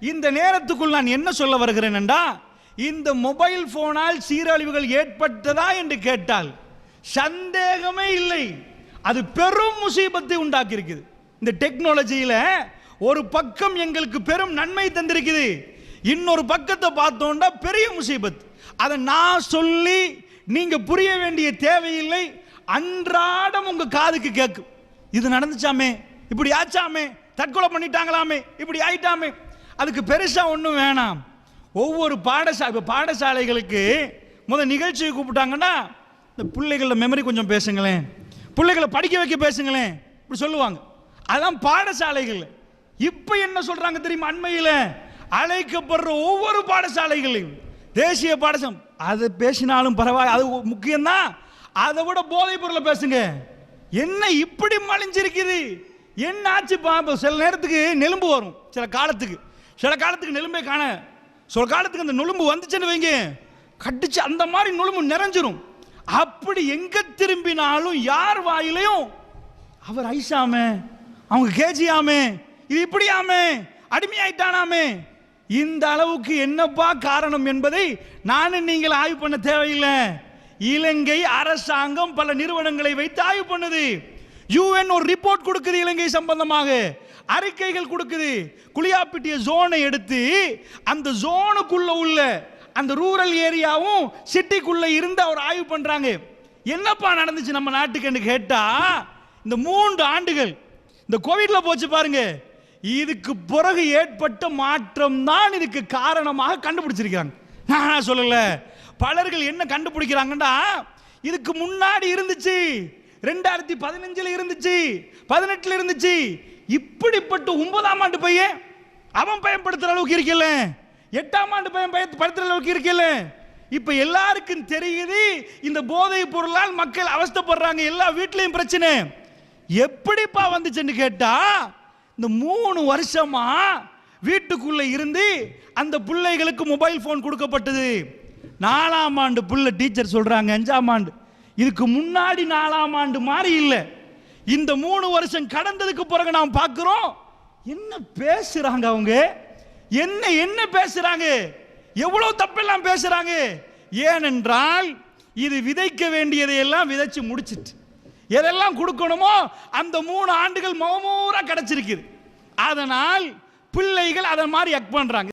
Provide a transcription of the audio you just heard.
இந்த நேரத்துக்குள் நான் என்ன சொல்ல வருகிறேன் என்றா இந்த மொபைல் போனால் சீரழிவுகள் ஏற்பட்டதா என்று கேட்டால் சந்தேகமே இல்லை. அது பெரும் முசீபத்தை உண்டாக்கி இருக்குது இந்த டெக்னாலஜியில் ஒரு பக்கம் எங்களுக்கு பெரும் நன்மை தந்திருக்குது. இன்னொரு பக்கத்தை பார்த்தோம்னா பெரிய முசீபத். அதை நான் சொல்லி நீங்கள் புரிய வேண்டிய தேவையில்லை. அன்றாடம் உங்கள் காதுக்கு கேட்கும். இது நடந்துச்சாமே? இப்படி ஆச்சாமே? தற்கொலை பண்ணிட்டாங்களாமே? இப்படி ஆயிட்டாமே? அதுக்கு பெருசாக ஒன்றும் வேணாம். ஒவ்வொரு பாடசா இப்போ பாடசாலைகளுக்கு முதல் நிகழ்ச்சியை கூப்பிட்டாங்கன்னா இந்த பிள்ளைகளோட மெமரி கொஞ்சம் பேசுங்களேன். பிள்ளைகளை படிக்க வைக்க பேசுங்களேன். இப்படி சொல்லுவாங்க. அதான் பாடசாலைகள். இப்போ என்ன சொல்கிறாங்க தெரியுமா அண்மையில்? அழைக்கப்படுற ஒவ்வொரு பாடசாலைகளையும். தேசிய பாடசம் அதை பேசினாலும் பரவாயில்ல. அது முக்கியம்தான். அதை விட போதைப் பொருளை பேசுங்க. என்ன இப்படி மலிஞ்சிருக்குது? என்ன ஆச்சு? சில நேரத்துக்கு நெலும்பு வரும். சில காலத்துக்கு. சில காலத்துக்கு நெலும்பே காண. சில காலத்துக்கு அந்த நொலும்பு வந்துச்சுன்னு வைங்க. கட்டிச்சு அந்த மாதிரி நுழும்பு நிறைஞ்சிரும். அப்படி எங்க திரும்பினாலும் யார் வாயிலையும் அவர் ஐசாமே அவங்க கேஜியாமே இது இப்படியாமே அடிமையாயிட்டானாமே. இந்த அளவுக்கு என்னப்பா காரணம் என்பதை நானும் நீங்கள் ஆய்வு பண்ண தேவையில்லை. இலங்கை அரசாங்கம் பல நிறுவனங்களை வைத்து ஆய்வு பண்ணுது. யூஎன் ஒரு ரிப்போர்ட் கொடுக்குது இலங்கை சம்பந்தமாக. அறிக்கைகள் கொடுக்குது. குளியாப்பிட்டிய ஜோனை எடுத்து அந்த ஜோனுக்குள்ள உள்ள அந்த ரூரல் ஏரியாவும் சிட்டிக்குள்ள இருந்து அவர் ஆய்வு பண்றாங்க. என்னப்பா நடந்துச்சு நம்ம நாட்டுக்குன்னு கேட்டா இந்த மூன்று ஆண்டுகள் இந்த கோவிட்ல போச்சு பாருங்க. இதுக்கு பிறகு ஏற்பட்ட மாற்றம் தான் இதுக்கு காரணமாக கண்டுபிடிச்சிருக்காங்க நான் சொல்லல? பலர்கள் என்ன கண்டுபிடிக்கிறாங்கன்னா இதுக்கு முன்னாடி இருந்துச்சு. ரெண்டாயிரத்தி பதினஞ்சில் இருந்துச்சு பதினெட்டில் இருந்துச்சு. இப்படிப்பட்ட ஒன்பதாம் ஆண்டு பையன் அவன் பயன்படுத்துற அளவுக்கு இருக்கல எட்டாம் ஆண்டு பையன் பயன்படுத்துற அளவுக்கு இருக்கல இப்ப எல்லாருக்கும் தெரியுது இந்த போதை பொருளால் மக்கள் அவஸ்தைப்படுறாங்க எல்லா வீட்லயும் பிரச்சனை. எப்படிப்பா வந்துச்சுன்னு கேட்டா இந்த மூணு வருஷமா வீட்டுக்குள்ள இருந்து அந்த பிள்ளைகளுக்கு மொபைல் ஃபோன் கொடுக்கப்பட்டது. நாலாம் ஆண்டு பிள்ளை டீச்சர் சொல்றாங்க அஞ்சாம் ஆண்டு. இதுக்கு முன்னாடி நாலாம் ஆண்டு மாதிரி இல்லை. இந்த மூணு வருஷம் கடந்ததுக்கு பிறகு நாம் பார்க்கிறோம் என்ன பேசுறாங்க அவங்க? என்ன என்ன பேசுறாங்க? எவ்வளவு தப்பெல்லாம் பேசுறாங்க? ஏனென்றால் இது விதைக்க வேண்டியதை எல்லாம் விதைச்சு முடிச்சிட்டு. எதெல்லாம் கொடுக்கணுமோ அந்த மூணு ஆண்டுகள் மௌமூரா கிடைச்சிருக்குது. அதனால் பிள்ளைகள் அதை மாதிரி எக் பண்றாங்க.